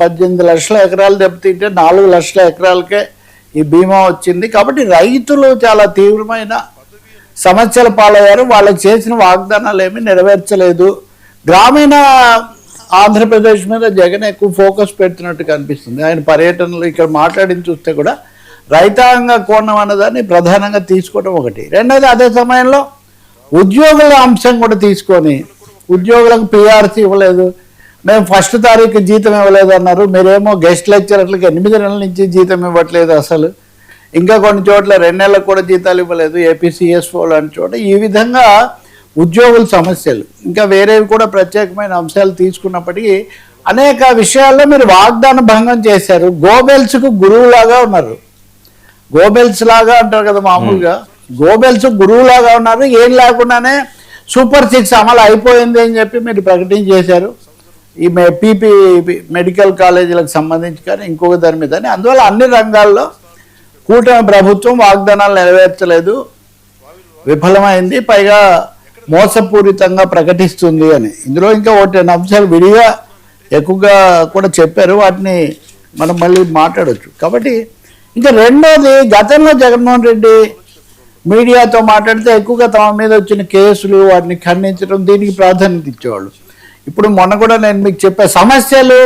పద్దెనిమిది లక్షల ఎకరాలు దెబ్బతింటే నాలుగు లక్షల ఎకరాలకే ఈ బీమా వచ్చింది. కాబట్టి రైతులు చాలా తీవ్రమైన సమస్యల పాలయ్యారు. వాళ్ళకి చేసిన వాగ్దానాలు ఏమీ నెరవేర్చలేదు. గ్రామీణ ఆంధ్రప్రదేశ్ మీద జగన్ ఎక్కువ ఫోకస్ పెడుతున్నట్టు కనిపిస్తుంది. ఆయన పర్యటనలు ఇక్కడ మాట్లాడిన చూస్తే కూడా రైతాంగ కోణం అన్నదాన్ని ప్రధానంగా తీసుకోవడం ఒకటి. రెండోది అదే సమయంలో ఉద్యోగుల అంశం కూడా తీసుకొని ఉద్యోగులకు పిఆర్సీ ఇవ్వలేదు. మేము ఫస్ట్ తారీఖు జీతం ఇవ్వలేదు అన్నారు. మీరేమో గెస్ట్ లెక్చరర్లకు ఎనిమిది నెలల నుంచి జీతం ఇవ్వట్లేదు అసలు. ఇంకా కొన్ని చోట్ల రెండు నెలలకు కూడా జీతాలు ఇవ్వలేదు. ఏపీసీఎస్ఓ లాంటి చోట. ఈ విధంగా ఉద్యోగుల సమస్యలు ఇంకా వేరేవి కూడా ప్రత్యేకమైన అంశాలు తీసుకున్నప్పటికీ అనేక విషయాల్లో మీరు వాగ్దాన భంగం చేశారు. గోబెల్స్కు గురువులాగా ఉన్నారు. గోబెల్స్ లాగా అంటారు కదా మామూలుగా. గోబెల్స్ గురువులాగా ఉన్నారు. ఏం లేకుండానే సూపర్ సిక్స్ అమలు అయిపోయింది అని చెప్పి మీరు ప్రకటించేశారు. ఈ పీపీ మెడికల్ కాలేజీలకు సంబంధించి కానీ ఇంకొక దాని మీద అందువల్ల అన్ని రంగాల్లో కూటమి ప్రభుత్వం వాగ్దానాలు నెరవేర్చలేదు. విఫలమైంది. పైగా మోసపూరితంగా ప్రకటిస్తుంది అని. ఇందులో ఇంకా ఒకటి అంశాలు విడిగా ఎక్కువగా కూడా చెప్పారు. వాటిని మనం మళ్ళీ మాట్లాడవచ్చు కాబట్టి ఇంకా రెండోది గతంలో జగన్మోహన్ రెడ్డి మీడియాతో మాట్లాడితే ఎక్కువగా తమ మీద వచ్చిన కేసులు వాటిని ఖండించడం దీనికి ప్రాధాన్యత ఇచ్చేవాళ్ళు. ఇప్పుడు మొన్న కూడా నేను మీకు చెప్పే సమస్యలు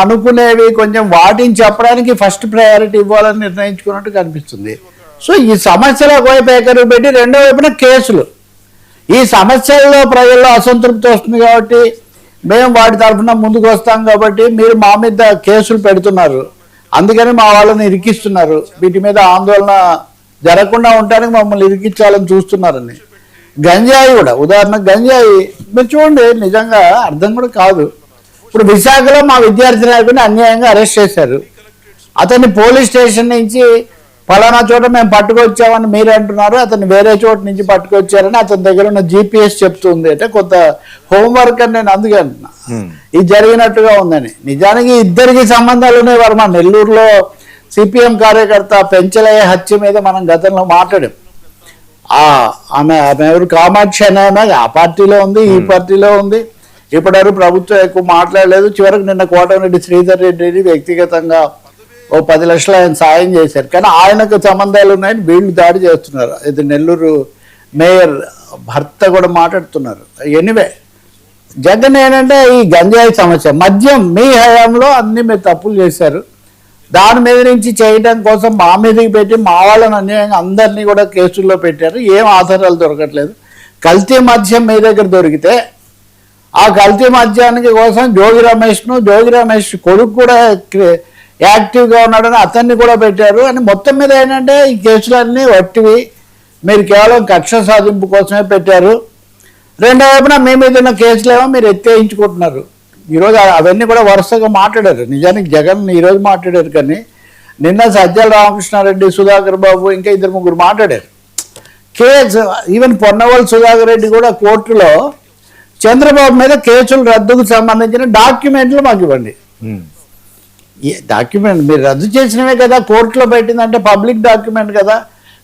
అనుకునేవి కొంచెం వాటిని చెప్పడానికి ఫస్ట్ ప్రయారిటీ ఇవ్వాలని నిర్ణయించుకున్నట్టు కనిపిస్తుంది. సో ఈ సమస్యల వైపు ఎకరు పెట్టి రెండో వైపున కేసులు. ఈ సమస్యల్లో ప్రజల్లో అసంతృప్తి వస్తుంది కాబట్టి మేము వాటి తరఫున ముందుకు వస్తాం కాబట్టి మీరు మా మీద కేసులు పెడుతున్నారు. అందుకని మా వాళ్ళని ఇరికిస్తున్నారు. వీటి మీద ఆందోళన జరగకుండా ఉండడానికి మమ్మల్ని ఇరికించాలని చూస్తున్నారని. గంజాయి కూడా. ఉదాహరణ గంజాయి మీరు చూడండి నిజంగా అర్థం కూడా కాదు. ఇప్పుడు విశాఖలో మా విద్యార్థి నాయకుడిని అన్యాయంగా అరెస్ట్ చేశారు. అతన్ని పోలీస్ స్టేషన్ నుంచి ఫలానా చోట మేము పట్టుకొచ్చామని మీరు అంటున్నారు అతన్ని వేరే చోట నుంచి పట్టుకొచ్చారని అతని దగ్గర ఉన్న జీపీఎస్ చెప్తుంది అంటే కొంత హోంవర్క్ అని నేను అందుకే అంటున్నా. ఇది జరిగినట్టుగా ఉందని. నిజానికి ఇద్దరికి సంబంధాలు ఉన్నాయి వర్మ నెల్లూరులో సిపిఎం కార్యకర్త పెంచలయ్య హత్య మీద మనం గతంలో మాట్లాడాం. ఆమె ఆమె ఎవరు? కామాక్షి అనే ఆమె ఆ పార్టీలో ఉంది ఈ పార్టీలో ఉంది. ఇప్పటివరకు ప్రభుత్వం ఎక్కువ మాట్లాడలేదు. చివరికి నిన్న కోటమిరెడ్డి శ్రీధర్ రెడ్డి వ్యక్తిగతంగా ఓ పది లక్షలు ఆయన సాయం చేశారు. కానీ ఆయనకు సంబంధాలు ఉన్నాయని వీళ్ళు దాడి చేస్తున్నారు. ఇది నెల్లూరు మేయర్ భర్త కూడా మాట్లాడుతున్నారు. ఎనివే జగన్ ఏంటంటే ఈ గంజాయి సమస్య. మద్యం మీ హయాంలో అన్ని మీరు తప్పులు చేశారు. దాని మీద నుంచి చేయడం కోసం మా మీదకి పెట్టి మా వాళ్ళని అన్యాయంగా అందరినీ కూడా కేసుల్లో పెట్టారు. ఏం ఆధారాలు దొరకట్లేదు. కల్తీ మద్యం మీ దగ్గర దొరికితే ఆ కల్తీ మద్యానికి కోసం జోగి రమేష్ను జోగి రమేష్ కొడుకు కూడా యాక్టివ్గా ఉన్నాడని అతన్ని కూడా పెట్టారు. అని మొత్తం మీద ఏంటంటే ఈ కేసులన్నీ వట్టివి. మీరు కేవలం కక్ష సాధింపు కోసమే పెట్టారు. రెండో వైపున మీ మీద ఉన్న కేసులేమో మీరు ఎత్తేయించుకుంటున్నారు. ఈరోజు అవన్నీ కూడా వరుసగా మాట్లాడారు. నిజానికి జగన్ ఈరోజు మాట్లాడారు కానీ నిన్న సజ్జల రామకృష్ణారెడ్డి సుధాకర్ బాబు ఇంకా ఇద్దరు ముగ్గురు మాట్లాడారు. కేసు ఈవెన్ పొన్నవల్ సుధాకర్ రెడ్డి కూడా కోర్టులో చంద్రబాబు మీద కేసులు రద్దుకు సంబంధించిన డాక్యుమెంట్లు మాకు ఇవ్వండి. ఏ డాక్యుమెంట్ మీరు రద్దు చేసినవే కదా కోర్టులో పెట్టిందంటే పబ్లిక్ డాక్యుమెంట్ కదా.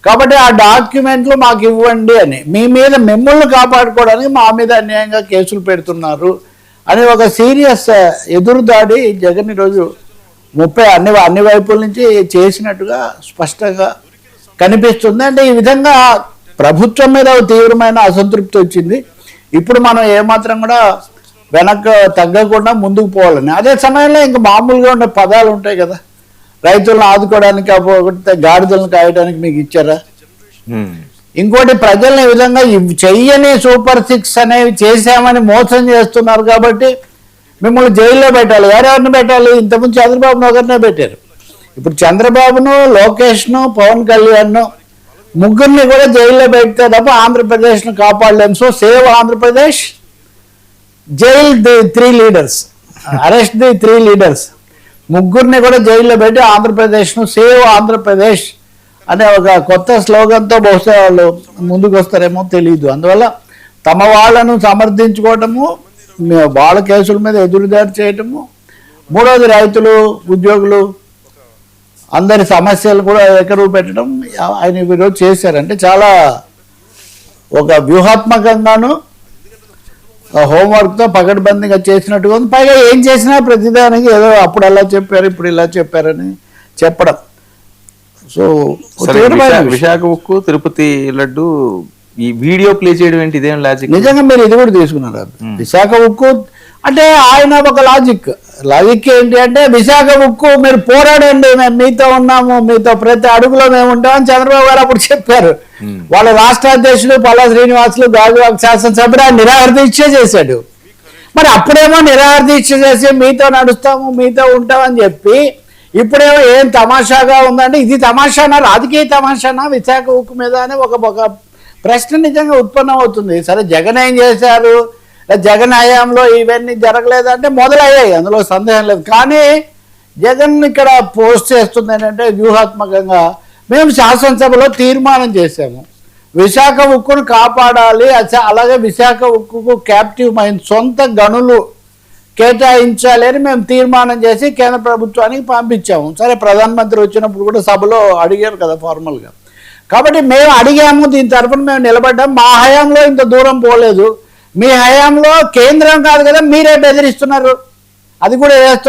కాబట్టి ఆ డాక్యుమెంట్లు మాకు ఇవ్వండి అని. మీ మీద మిమ్మల్ని కాపాడుకోవడానికి మా మీద అన్యాయంగా కేసులు పెడుతున్నారు. అని ఒక సీరియస్ ఎదురుదాడి జగన్ ఈరోజు ముప్పై అన్ని అన్ని వైపుల నుంచి చేసినట్టుగా స్పష్టంగా కనిపిస్తుంది. అంటే ఈ విధంగా ప్రభుత్వం మీద తీవ్రమైన అసంతృప్తి వచ్చింది. ఇప్పుడు మనం ఏమాత్రం కూడా వెనక్కి తగ్గకుండా ముందుకు పోవాలని. అదే సమయంలో ఇంకా మామూలుగా ఉండే పదాలు ఉంటాయి కదా. రైతులను ఆదుకోవడానికి అప్పుడు గాడిదలను కాయడానికి మీకు ఇచ్చారా? ఇంకోటి ప్రజల్ని ఈ విధంగా చెయ్యని సూపర్ సిక్స్ అనేవి చేశామని మోసం చేస్తున్నారు కాబట్టి మిమ్మల్ని జైల్లో పెట్టాలి. ఎవరెవరిని పెట్టాలి? ఇంతకుముందు చంద్రబాబును ఒకరినే పెట్టారు. ఇప్పుడు చంద్రబాబును లోకేష్ను పవన్ కళ్యాణ్ను ముగ్గురిని కూడా జైల్లో పెడితే తప్ప ఆంధ్రప్రదేశ్ను కాపాడలేము so save Andhra Pradesh jail the three leaders arrest the three leaders. ముగ్గురిని కూడా జైల్లో పెట్టి ఆంధ్రప్రదేశ్ను సేవ్ ఆంధ్రప్రదేశ్ అనే ఒక కొత్త స్లోగన్తో బహుశా వాళ్ళు ముందుకు వస్తారేమో తెలియదు అందువల్ల తమ వాళ్ళను సమర్థించుకోవటము వాళ్ళ కేసుల మీద ఎదురుదారి చేయటము మూడవది రైతులు ఉద్యోగులు అందరి సమస్యలు కూడా ఎకరువు పెట్టడం ఆయన ఈరోజు చేశారంటే చాలా ఒక వ్యూహాత్మకంగాను హోంవర్క్తో పకడ్బందీగా చేసినట్టుగా ఉంది. పైగా ఏం చేసినా ప్రతిదానికి ఏదో అప్పుడు అలా చెప్పారు ఇప్పుడు ఇలా చెప్పారని చెప్పడం. సో. విశాఖ ఉక్కు తిరుపతి లడ్డు ఈ వీడియో ప్లే చేయడం ఏంటి? ఇదేం లాజిక్ నిజంగా మీరు ఇది కూడా తీసుకున్నారు? విశాఖ ఉక్కు అంటే ఆయన ఒక లాజిక్ లాజిక్ ఏంటి అంటే విశాఖ ఉక్కు మీరు పోరాడండి మేము మీతో ఉన్నాము మీతో ప్రతి అడుగులో మేము ఉంటామని చంద్రబాబు గారు అప్పుడు చెప్పారు. వాళ్ళ రాష్ట్ర అధ్యక్షుడు పల్లా శ్రీనివాసులు గాజువాక శాసనసభ్యుడు ఆయన దీక్ష చేశాడు. మరి అప్పుడేమో నిరాహార దీక్ష చేసి మీతో నడుస్తాము మీతో ఉంటామని చెప్పి ఇప్పుడేమో ఏం తమాషాగా ఉందంటే ఇది తమాషానా రాజకీయ తమాషానా విశాఖ ఉక్కు మీద అని ఒక ఒక ప్రశ్న నిజంగా ఉత్పన్నం అవుతుంది సరే జగన్ ఏం చేశారు? జగన్ హయాంలో ఇవన్నీ జరగలేదంటే మొదలయ్యాయి అందులో సందేహం లేదు. కానీ జగన్ ఇక్కడ పోస్ట్ చేస్తుంది ఏంటంటే వ్యూహాత్మకంగా మేము శాసనసభలో తీర్మానం చేశాము. విశాఖ ఉక్కును కాపాడాలి అలాగే విశాఖ ఉక్కుకు క్యాప్టివ్ మైండ్ సొంత గనులు కేటాయించాలి అని మేము తీర్మానం చేసి కేంద్ర ప్రభుత్వానికి పంపించాము. సరే ప్రధానమంత్రి వచ్చినప్పుడు కూడా సభలో అడిగారు కదా ఫార్మల్గా. కాబట్టి మేము అడిగాము దీని తరఫున మేము నిలబడ్డాం. మా హయాంలో ఇంత దూరం పోలేదు. మీ హయాంలో కేంద్రం కాదు కదా మీరే బెదిరిస్తున్నారు. అది కూడా